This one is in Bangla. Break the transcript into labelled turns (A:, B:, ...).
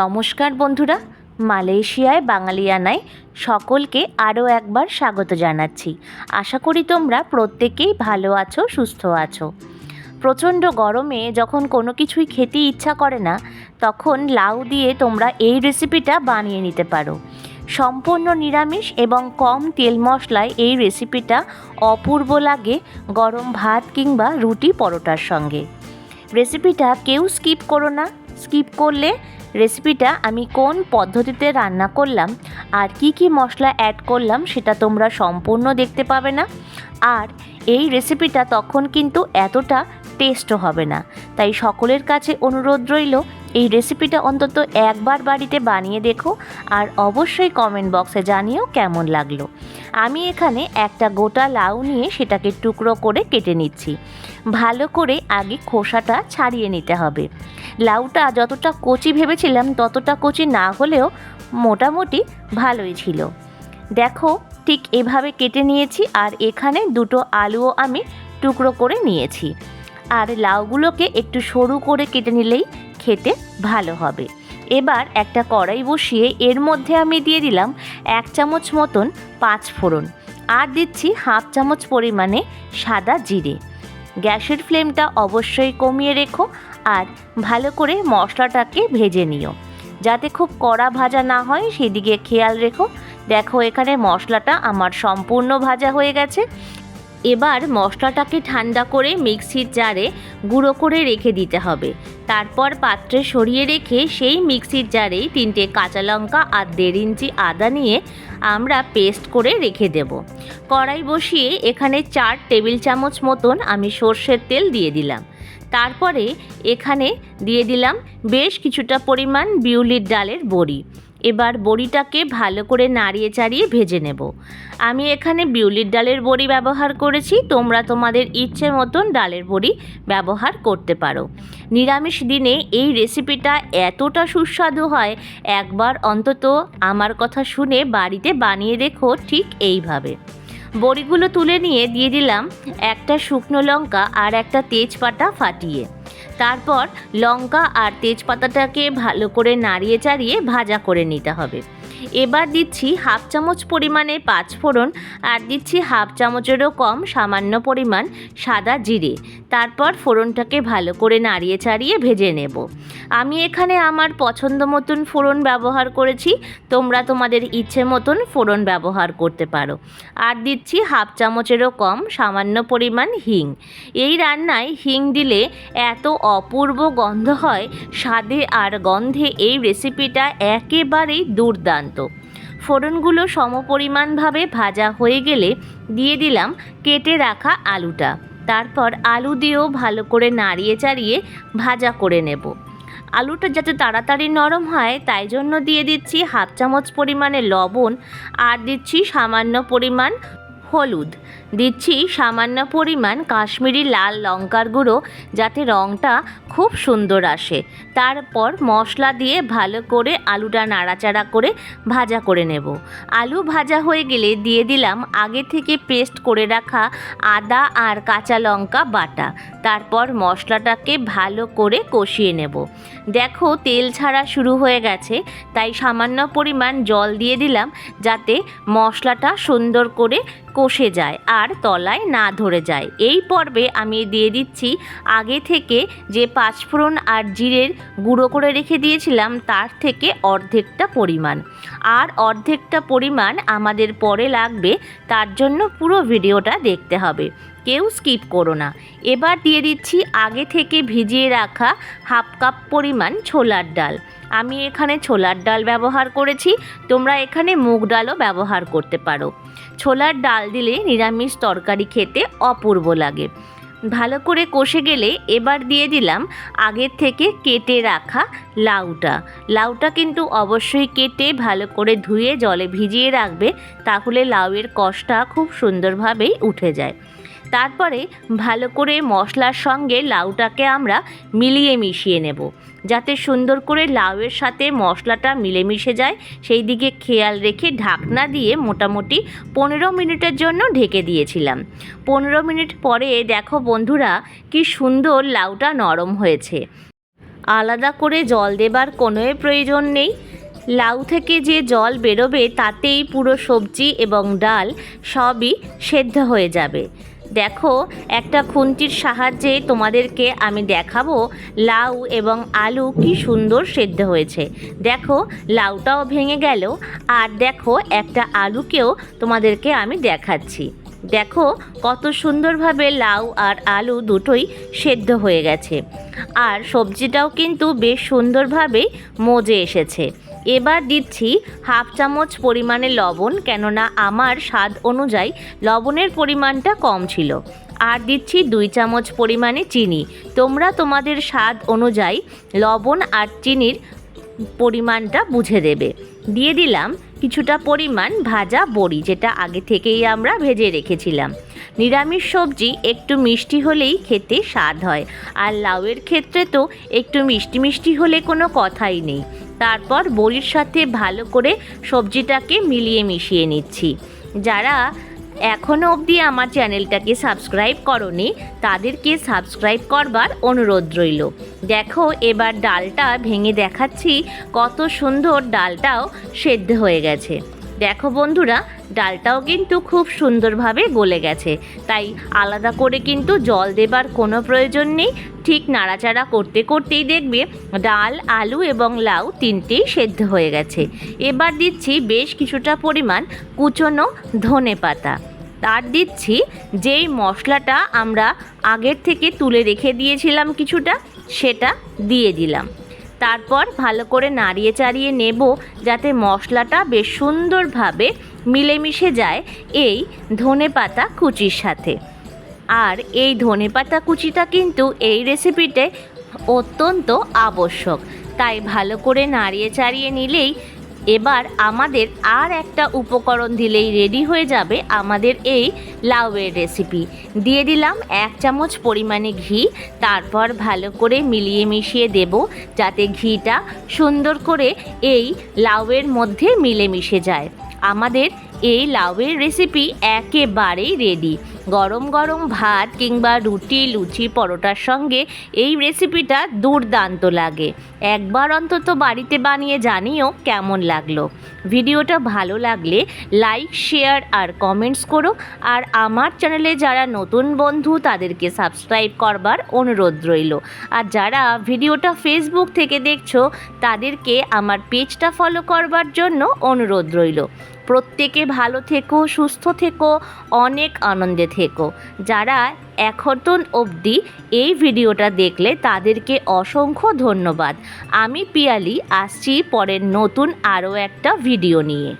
A: নমস্কার বন্ধুরা, মালয়েশিয়ায় বাঙালিয়ানায় সকলকে আরও একবার স্বাগত জানাচ্ছি। আশা করি তোমরা প্রত্যেকেই ভালো আছো, সুস্থ আছো। প্রচণ্ড গরমে যখন কোনো কিছুই খেতে ইচ্ছা করে না, তখন লাউ দিয়ে তোমরা এই রেসিপিটা বানিয়ে নিতে পারো। সম্পূর্ণ নিরামিষ এবং কম তেল মশলায় এই রেসিপিটা অপূর্ব লাগে গরম ভাত কিংবা রুটি পরোটার সঙ্গে। রেসিপিটা কেউ স্কিপ করো না। স্কিপ করলে রেসিপিটা আমি কোন পদ্ধতিতে রান্না করলাম, আর কি কি মশলা অ্যাড করলাম সেটা তোমরা সম্পূর্ণ দেখতে পাবে না। আর এই রেসিপিটা তখন কিন্তু এতটা টেস্টও হবে না। তাই সকলের কাছে অনুরোধ রইল এই রেসিপিটা অন্তত একবার বাড়িতে বানিয়ে দেখো আর অবশ্যই কমেন্ট বক্সে জানিও কেমন লাগল। আমি এখানে একটা গোটা লাউ নিয়ে সেটাকে টুকরো করে কেটে নিচ্ছি। ভালো করে আগে খোসাটা ছাড়িয়ে নিতে হবে। লাউটা যতটা কচি ভেবেছিলাম ততটা কচি না হলেও মোটামুটি ভালোই ছিল। দেখো ঠিক এভাবে কেটে নিয়েছি আর এখানে দুটো আলুও আমি টুকরো করে নিয়েছি। আর লাউগুলোকে একটু সরু করে কেটে নিলেই খেতে ভালো হবে। এবার একটা কড়াই বসিয়ে এর মধ্যে আমি দিয়ে দিলাম এক চামচ মতন পাঁচ ফোড়ন আর দিচ্ছি হাফ চামচ পরিমাণে সাদা জিরে। গ্যাসের ফ্লেমটা অবশ্যই কমিয়ে রেখো আর ভালো করে মশলাটাকে ভেজে নিও। যাতে খুব কড়া ভাজা না হয় সেদিকে খেয়াল রেখো। দেখো এখানে মশলাটা আমার সম্পূর্ণ ভাজা হয়ে গেছে। এবার মশলাটাকে ঠান্ডা করে মিক্সির জারে গুঁড়ো করে রেখে দিতে হবে। তারপর পাত্রে সরিয়ে রেখে সেই মিক্সির জারেই তিনটে কাঁচা লঙ্কা আর দেড় ইঞ্চি আদা নিয়ে আমরা পেস্ট করে রেখে দেব। কড়াই বসিয়ে এখানে চার টেবিল চামচ মতন আমি সর্ষের তেল দিয়ে দিলাম। তারপরে এখানে দিয়ে দিলাম বেশ কিছুটা পরিমাণ বিউলির ডালের বড়ি। এবার বড়িটাকে ভালো করে নাড়িয়ে চাড়িয়ে ভেজে নেব। আমি এখানে বিউলির ডালের বড়ি ব্যবহার করেছি, তোমরা তোমাদের ইচ্ছে মতন ডালের বড়ি ব্যবহার করতে পারো। নিরামিষ দিনে এই রেসিপিটা এতটা সুস্বাদু হয়, একবার অন্তত আমার কথা শুনে বাড়িতে বানিয়ে দেখো ঠিক এইভাবে। বড়িগুলো তুলে নিয়ে দিয়ে দিলাম একটা শুকনো লঙ্কা আর একটা তেজপাতা ফাটিয়ে। তারপর লঙ্কা আর তেজপাতাটাকে ভালো করে নাড়িয়ে চাড়িয়ে ভাজা করে নিতে হবে। এবার দিচ্ছি হাফ চামচ পরিমাণে পাঁচ ফোড়ন আর দিচ্ছি হাফ চামচেরও কম সামান্য পরিমাণ সাদা জিরে। তারপর ফোড়নটাকে ভালো করে নাড়িয়ে চাড়িয়ে ভেজে নেব। আমি এখানে আমার পছন্দ মতন ফোড়ন ব্যবহার করেছি। তোমরা তোমাদের ইচ্ছে মতন ফোড়ন ব্যবহার করতে পারো। আর দিচ্ছি হাফ চামচেরও কম সামান্য পরিমাণ হিং। এই রান্নায় হিং দিলে এত অপূর্ব গন্ধ হয়, স্বাদে আর গন্ধে এই রেসিপিটা একেবারেই দুর্দান্ত। ফোড়নগুলো সমপরিমাণভাবে ভাজা হয়ে গেলে দিয়ে দিলাম কেটে রাখা আলুটা। তারপর আলু দিয়েও ভালো করে নাড়িয়ে চাড়িয়ে ভাজা করে নেব। আলুটা যাতে তাড়াতাড়ি নরম হয়, তাই জন্য দিয়ে দিচ্ছি হাফ চামচ পরিমাণে লবণ আর দিচ্ছি সামান্য পরিমাণ হলুদ। দিচ্ছি সামান্য পরিমাণ কাশ্মীরি লাল লঙ্কার গুঁড়ো যাতে রঙটা খুব সুন্দর আসে। তারপর মশলা দিয়ে ভালো করে আলুটা নাড়াচাড়া করে ভাজা করে নেব। আলু ভাজা হয়ে গেলে দিয়ে দিলাম আগে থেকে পেস্ট করে রাখা আদা আর কাঁচা লঙ্কা বাটা। তারপর মশলাটাকে ভালো করে কষিয়ে নেব। দেখো তেল ছাড়া শুরু হয়ে গেছে, তাই সামান্য পরিমাণ জল দিয়ে দিলাম যাতে মশলাটা সুন্দর করে কষে যায়। আর তলায় না ধরে যায়। এই পর্বে আমি দিয়ে দিচ্ছি আগে থেকে যে পাঁচফোড়ন আর জিরের গুঁড়ো করে রেখে দিয়েছিলাম, তার থেকে অর্ধেকটা পরিমাণ। আর অর্ধেকটা পরিমাণ আমাদের পরে লাগবে, তার জন্য পুরো ভিডিওটা দেখতে হবে। কেউ স্কিপ করো না। এবার দিয়ে দিচ্ছি আগে থেকে ভিজিয়ে রাখা হাফ কাপ পরিমাণ ছোলার ডাল। আমি এখানে ছোলার ডাল ব্যবহার করেছি। তোমরা এখানে মুগ ডালও ব্যবহার করতে পারো। ছোলার ডাল দিলে নিরামিষ তরকারি খেতে অপূর্ব লাগে। ভালো করে কষে গেলে এবার দিয়ে দিলাম আগের থেকে কেটে রাখা লাউটা। লাউটা কিন্তু অবশ্যই কেটে ভালো করে ধুয়ে জলে ভিজিয়ে রাখবে, তাহলে লাউয়ের কষটা খুব সুন্দরভাবেই উঠে যায়। তারপরে ভালো করে মশলার সঙ্গে লাউটাকে আমরা মিলিয়ে মিশিয়ে নেব। যাতে সুন্দর করে লাউয়ের সাথে মশলাটা মিলেমিশে যায়। সেই দিকে খেয়াল রেখে ঢাকনা দিয়ে মোটামুটি পনেরো মিনিটের জন্য ঢেকে দিয়েছিলাম। পনেরো মিনিট পরে দেখো বন্ধুরা, কি সুন্দর লাউটা নরম হয়েছে। আলাদা করে জল দেবার কোনোই প্রয়োজন নেই। লাউ থেকে যে জল বেরোবে, তাতেই পুরো সবজি এবং ডাল সবই সেদ্ধ হয়ে যাবে। দেখো, একটা খুন্তির সাহায্যে তোমাদেরকে আমি দেখাবো লাউ এবং আলু কি সুন্দর সেদ্ধ হয়েছে। দেখো, লাউটাও ভেঙে গেল, আর দেখো, একটা আলুকেও তোমাদেরকে আমি দেখাচ্ছি। দেখো, কত সুন্দরভাবে লাউ আর আলু দুটোই সেদ্ধ হয়ে গেছে। আর সবজিটাও কিন্তু বেশ সুন্দরভাবে মজে এসেছে। এবার দিচ্ছি হাফ চামচ পরিমাণে লবণ, কেননা আমার স্বাদ অনুযায়ী লবণের পরিমাণটা কম ছিল। আর দিচ্ছি দুই চামচ পরিমাণে চিনি। তোমরা তোমাদের স্বাদ অনুযায়ী লবণ আর চিনির পরিমাণটা বুঝে দেবে। দিয়ে দিলাম কিছুটা পরিমাণ ভাজা বড়ি, যেটা আগে থেকেই আমরা ভেজে রেখেছিলাম। নিরামিষ সবজি একটু মিষ্টি হলেই খেতে স্বাদ হয়। আর লাউয়ের ক্ষেত্রে তো একটু মিষ্টি মিষ্টি হলে কোনো কথাই নেই। তারপর বড়ির সাথে ভালো করে সবজিটাকে মিলিয়ে মিশিয়ে নিচ্ছি। যারা এখনও অবধি আমার চ্যানেলটাকে সাবস্ক্রাইব করনি, তাদেরকে সাবস্ক্রাইব করবার অনুরোধ রইল। দেখো, এবার ডালটা ভেঙে দেখাচ্ছি, কত সুন্দর ডালটাও সেদ্ধ হয়ে গেছে। দেখো বন্ধুরা, ডালটাও কিন্তু খুব সুন্দরভাবে গলে গেছে। তাই আলাদা করে কিন্তু জল দেবার কোনো প্রয়োজন নেই। ঠিক নাড়াচাড়া করতে করতেই দেখবে ডাল, আলু এবং লাউ তিনটেই সেদ্ধ হয়ে গেছে। এবার দিচ্ছি বেশ কিছুটা পরিমাণ কুচনো ধনে পাতা। তার দিচ্ছি যেই মশলাটা আমরা আগের থেকে তুলে রেখে দিয়েছিলাম কিছুটা, সেটা দিয়ে দিলাম। তারপর ভালো করে নাড়িয়ে চাড়িয়ে নেব যাতে মশলাটা বেশ সুন্দরভাবে মিলেমিশে যায় এই ধনে পাতা কুচির সাথে। আর এই ধনে পাতা কুচিটা কিন্তু এই রেসিপিতে অত্যন্ত আবশ্যক। তাই ভালো করে নাড়িয়ে চাড়িয়ে নিলেই এবার আমাদের আর একটা উপকরণ দিলেই রেডি হয়ে যাবে আমাদের এই লাউয়ের রেসিপি দিয়ে দিলাম এক চামচ পরিমাণে ঘি, তারপর ভালো করে মিলিয়ে মিশিয়ে দেব যাতে ঘিটা সুন্দর করে এই লাউয়ের মধ্যে মিলে মিশে যায়। আমাদের এই লাউয়ের রেসিপি একেবারেই রেডি গরম গরম ভাত কিংবা রুটি, লুচি, পরোটার সঙ্গে এই রেসিপিটা দুর্দান্ত লাগে। একবার অন্তত বাড়িতে বানিয়ে জানিও কেমন লাগল। ভিডিওটা ভালো লাগলে লাইক শেয়ার আর কমেন্টস করো। আর আমার চ্যানেলে যারা নতুন বন্ধু, তাদেরকে সাবস্ক্রাইব করবার অনুরোধ রইল। আর যারা ভিডিওটা ফেসবুক থেকে দেখছ, তাদেরকে আমার পেজটা ফলো করবার জন্য অনুরোধ রইল। প্রত্যেকে ভালো থেকো, সুস্থ থেকো, অনেক আনন্দে থেকো। যারা এখন অবধি এই ভিডিওটা দেখলে তাদেরকে অসংখ্য ধন্যবাদ। আমি পিয়ালি, আসছি পরের নতুন আরও একটা ভিডিও নিয়ে।